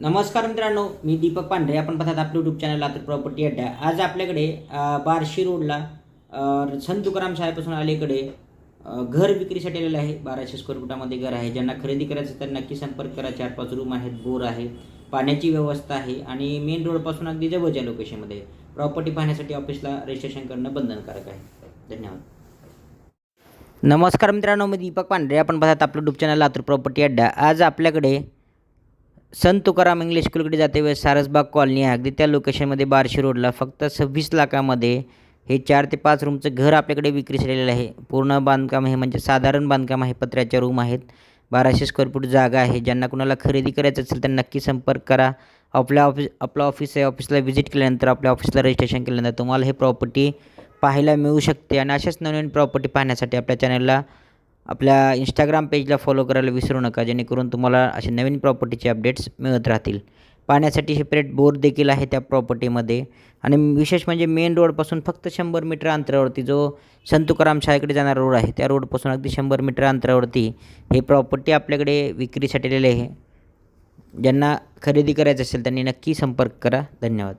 नमस्कार मित्रांनो मी दीपक पांढरे. आपण पाहतात आपलं यूट्यूब चॅनल लातूर प्रॉपर्टी अड्डा. आज आपल्याकडे बारशी बार्शी रोडला संत तुकाराम शाळेपासून अलीकडे घर विक्रीसाठी आलेलं आहे. बाराशे स्क्वेअर फुटामध्ये घर आहे. ज्यांना खरेदी करायचं तर नक्की संपर्क करा. चार पाच रूम आहेत बोर आहे पाण्याची व्यवस्था आहे आणि मेन रोडपासून अगदी जवळच्या लोकेशनमध्ये प्रॉपर्टी पाहण्यासाठी ऑफिसला रजिस्ट्रेशन करणं बंधनकारक आहे. धन्यवाद. नमस्कार मित्रांनो मी दीपक पांढरे. आपण पाहतात आपलं यूट्यूब चॅनल लातूर प्रॉपर्टी अड्डा. आज आपल्याकडे संत तुकाराम इंग्लिश स्कूलकडे जाते वेळेस सारसबाग कॉलनी आहे. अगदी त्या लोकेशनमध्ये बारशी रोडला फक्त सव्वीस लाखामध्ये हे चार ते पाच रूमचं घर आपल्याकडे विक्रीस आलेलं आहे. पूर्ण बांधकाम हे म्हणजे साधारण बांधकाम आहे. पत्र्याच्या रूम आहेत. बाराशे स्क्वेअर फूट जागा आहे. ज्यांना कुणाला खरेदी करायचं असेल तर नक्की संपर्क करा. आपल्या ऑफिस आपलं ऑफिस आहे. ऑफिसला व्हिजिट केल्यानंतर आपल्या ऑफिसला रजिस्ट्रेशन केल्यानंतर तुम्हाला हे प्रॉपर्टी पाहायला मिळू शकते. आणि अशाच नवीन प्रॉपर्टी पाहण्यासाठी आपल्या चॅनलला आपल्या इंस्टाग्राम पेजला फॉलो करायला विसरू नका जेणेकरून तुम्हाला असे नवीन प्रॉपर्टीचे अपडेट्स मिळत राहतील. पाण्यासाठी सेपरेट बोर देखील आहे त्या प्रॉपर्टीमध्ये आणि विशेष म्हणजे मेन रोडपासून फक्त शंभर मीटर अंतरावरती जो संत तुकाराम शाळेकडे जाणारा रोड आहे त्या रोडपासून अगदी शंभर मीटर अंतरावरती हे प्रॉपर्टी आपल्याकडे विक्रीसाठी आलेले आहे. ज्यांना खरेदी करायचं असेल त्यांनी नक्की संपर्क करा. धन्यवाद.